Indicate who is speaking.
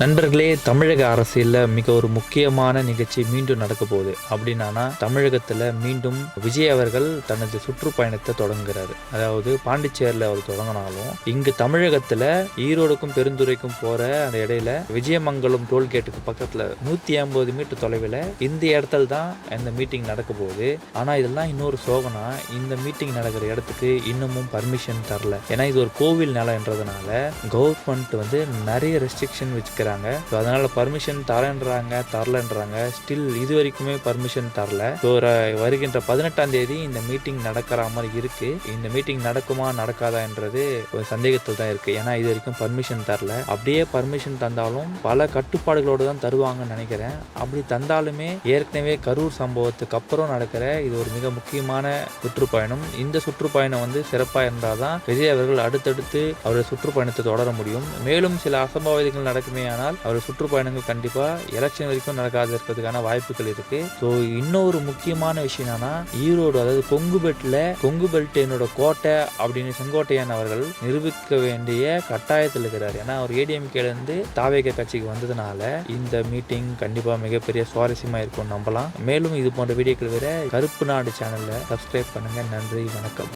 Speaker 1: நண்பர்களே தமிழக அரசியலில் மிக ஒரு முக்கியமான நிகழ்ச்சி மீண்டும் நடக்க போகுது. அப்படின்னா தமிழகத்தில் மீண்டும் விஜய் அவர்கள் தனது சுற்றுப்பயணத்தை தொடங்குகிறாரு. அதாவது பாண்டிச்சேரியில் அவர் தொடங்கினாலும் இங்கு தமிழகத்தில் ஈரோடுக்கும் பெருந்துறைக்கும் போகிற அந்த இடையில விஜயமங்கலம் டோல்கேட்டுக்கு பக்கத்தில் நூற்றி ஐம்பது மீட்டர் தொலைவில் இந்த இடத்துல தான் இந்த மீட்டிங் நடக்க போகுது. ஆனால் இதெல்லாம் இன்னொரு சோகனா இந்த மீட்டிங் நடக்கிற இடத்துக்கு இன்னமும் பர்மிஷன் தரல. ஏன்னா இது ஒரு கோவில் நிலன்றதுனால கவர்மெண்ட் வந்து நிறைய ரெஸ்ட்ரிக்ஷன் கேட்குறாங்க ஸோ அதனால் பர்மிஷன் தரேன்றாங்க தரலன்றாங்க. ஸ்டில் இது வரைக்குமே பர்மிஷன் தரல ஸோ வருகின்ற பதினெட்டாம் தேதி இந்த மீட்டிங் நடக்கிற மாதிரி இருக்கு. இந்த மீட்டிங் நடக்குமா நடக்காதான்றது ஒரு சந்தேகத்தில் தான் இருக்கு. ஏன்னா இது வரைக்கும் பர்மிஷன் தரல. அப்படியே பர்மிஷன் தந்தாலும் பல கட்டுப்பாடுகளோடு தான் தருவாங்கன்னு நினைக்கிறேன். அப்படி தந்தாலுமே ஏற்கனவே கரூர் சம்பவத்துக்கு அப்புறம் நடக்கிற இது ஒரு மிக முக்கியமான சுற்றுப்பயணம். இந்த சுற்றுப்பயணம் வந்து சிறப்பாக இருந்தால் தான் விஜய் அவர்கள் அடுத்தடுத்து அவருடைய சுற்றுப்பயணத்தை தொடர முடியும். மேலும் சில அசம்பாவிதங்கள் நடக்குமே ஆனால் அவர் சுற்றுப்பயணங்கள் கண்டிப்பாக எலெக்ஷன் வரைக்கும் நடக்காது இருக்கிறதுக்கான வாய்ப்புகள் இருக்கு. ஸோ இன்னொரு முக்கியமான விஷயம் என்னன்னா ஈரோடு அதாவது கொங்கு பெல்ட்ல கொங்கு பெல்ட் என்னோட கோட்டை அப்படின்னு செங்கோட்டையன் அவர்கள் நிரூபிக்க வேண்டிய கட்டாயத்தில் இருக்கிறார். ஏன்னா அவர் ஏடிஎம்கேலேருந்து தாவேக கட்சிக்கு வந்ததுனால இந்த மீட்டிங் கண்டிப்பாக மிகப்பெரிய சுவாரஸ்யமா இருக்கும் நம்பலாம். மேலும் இது போன்ற வீடியோக்கள் வேற கருப்பு நாடு சேனல்ல சப்ஸ்கிரைப் பண்ணுங்க. நன்றி வணக்கம்.